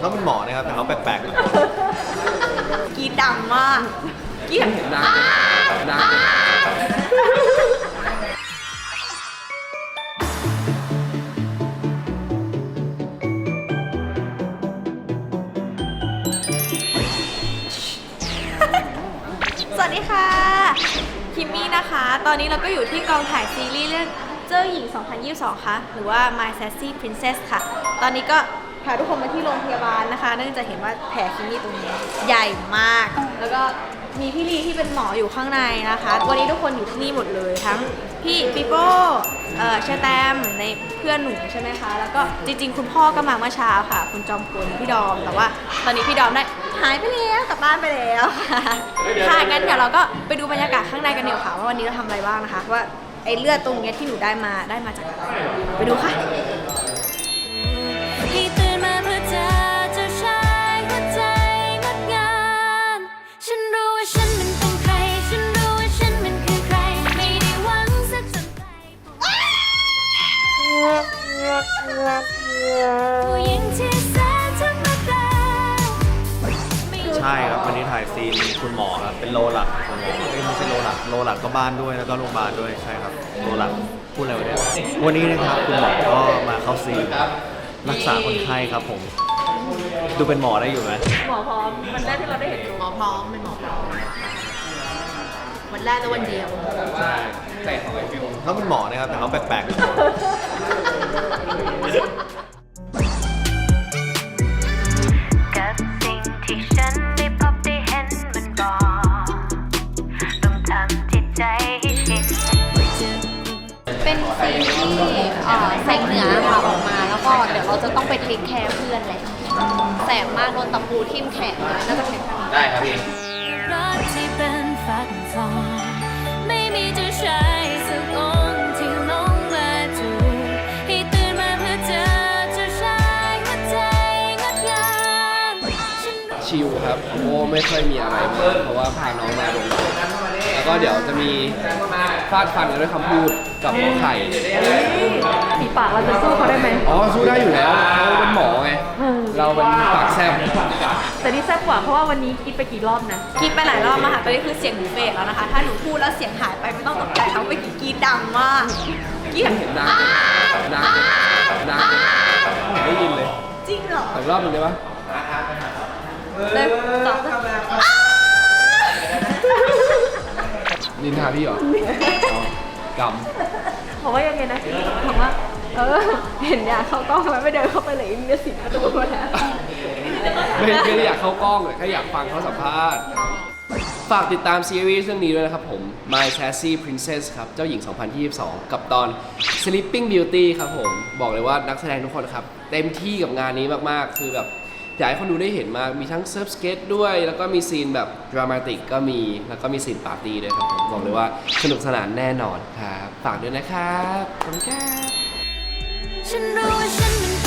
เขาเป็นหมอนะครับแต่เขาแปลกๆหน่อยกรีดดังมากกรีดดังดังสวัสดีค่ะ คิมมี่นะคะ ตอนนี้เราก็อยู่ที่กองถ่ายซีรีส์เรื่องเจ้าหญิง 2022 ค่ะ หรือว่า My Sassy Princess ค่ะ ตอนนี้ก็ พาทุกคนมาที่โรงพยาบาลนะคะเนื่องจากเห็นว่าแผลคิมมี่ตรงนี้ใหญ่มาก แล้วก็มีพี่ลีที่เป็นหมออยู่ข้างในนะคะ วันนี้ทุกคนอยู่ที่นี่หมดเลยทั้งพี่ปิโป้เอ่อเชอแตมในเพื่อนหนูใช่ไหมคะ แล้วก็จริงๆ คุณพ่อก็มาเมื่อเช้าค่ะ คุณจอมพลพี่ดอม แต่ว่าตอนนี้พี่ดอมได้หายไปแล้วกลับบ้านไปแล้วค่ะค่ะงั้นเดี๋ยวเราก็ไปดูบรรยากาศข้างในกันเดี๋ยวค่ะว่าวันนี้เราทำอะไรบ้างนะคะว่าไอ้เลือดตรงเนี้ยที่หนูได้มาได้มาจากอะไรไปดูค่ะ ช่ครับวันนี้ถ่ายซีนคุณหมอครับเป็นโลหลักของหมอเอ้ยไม่ใช่โลหลักโลหลักก็บ้านด้วยแล้วก็โรงพยาบาลด้วยใช่ครับโลหลักพูดอะไรวะเนี่ยวันนี้นะครับคุณหมอก็มาเข้าซีนรักษาคนไข้ครับผม ดูเป็นหมอได้อยู่ไหมหมอพร้อมมันแรกที่เราได้เห็นหมอพร้อมเป็นหมอพร้อมวันแรกและวันเดียวแต่ของไอฟิวเขาเป็นหมอนะครับแต่เขาแปลกๆ เป็นซีนที่เอ่อแสงเหนือค่ะออกมาแล้วก็เดี๋ยวเราจะต้องไปเทคแคร์เพื่อนแหละแสบมากโดนตะปูทิ่มแขนเลยน่าจะแขนข้างได้ครับพี่ รักที่เป็นฝักทอง ไม่มีเจ้าชายสักองค์ที่ลงมาถูกให้ตื่นมาเพื่อเจอเจ้าชายหัวใจงดงามฉัน ชิลครับโอ้ไม่ค่อยมีอะไรมากเพราะว่าพาน้องมาโรงพยาบาลแล้วก็เดี๋ยวจะมีฟาดฟันกันด้วยคำพูด กับหมอไข่ ปีปากเราจะสู้เขาได้ไหมอ๋อสู้ได้อยู่แล้วเขาเป็นหมอไงเราเป็นปากแซบแต่ที่แซ่บกว่าเพราะว่าวันนี้คิดไปกี่รอบนะกรีดไปหลายรอบมาค่ะตอนนี้คือเสียงหนูเฟดแล้วนะคะ ถ้าหนูพูดแล้วเสียงหายไปไม่ต้องตกใจเขาไปอกี้กรีดดังมากกรีดเห็นดังดังดังผมได้ยินเลยจริงเหรออีกรอบหนึ่งได้ปะเลยสองสามนินทาพี่เหรอ อ๋อ กบอกว่ายังไงนะบอกว่า เออ เห็นอยากเข้ากล้องแล้วไม่เดินเข้าไปเลยมีสิบประตูมาแล้วำไม่ไม่ได้อยากเข้ากล้องเลยแค่อยากฟังเขาสัมภาษณ์ ฝากติดตามซีรีส์เรื่องนี้ด้วยนะครับผม My Sassy Princess ครับ เจ้าหญิง 2022 กับตอน Sleeping Beauty ครับผม บอกเลยว่านักแสดงทุกคนครับ เต็มที่กับงานนี้มาก ๆ คือแบบ อยากให้คนดูได้เห็นมากมีทั้งเซิร์ฟสเก็ตด้วย แล้วก็มีซีนแบบดรามาติกก็มี แล้วก็มีซีนปาร์ตี้ด้วยครับผมบอกเลยว่าสนุกสนานแน่นอนครับ ฝากด้วยนะครับ ขอบคุณครับ ฉันรู้ว่าฉัน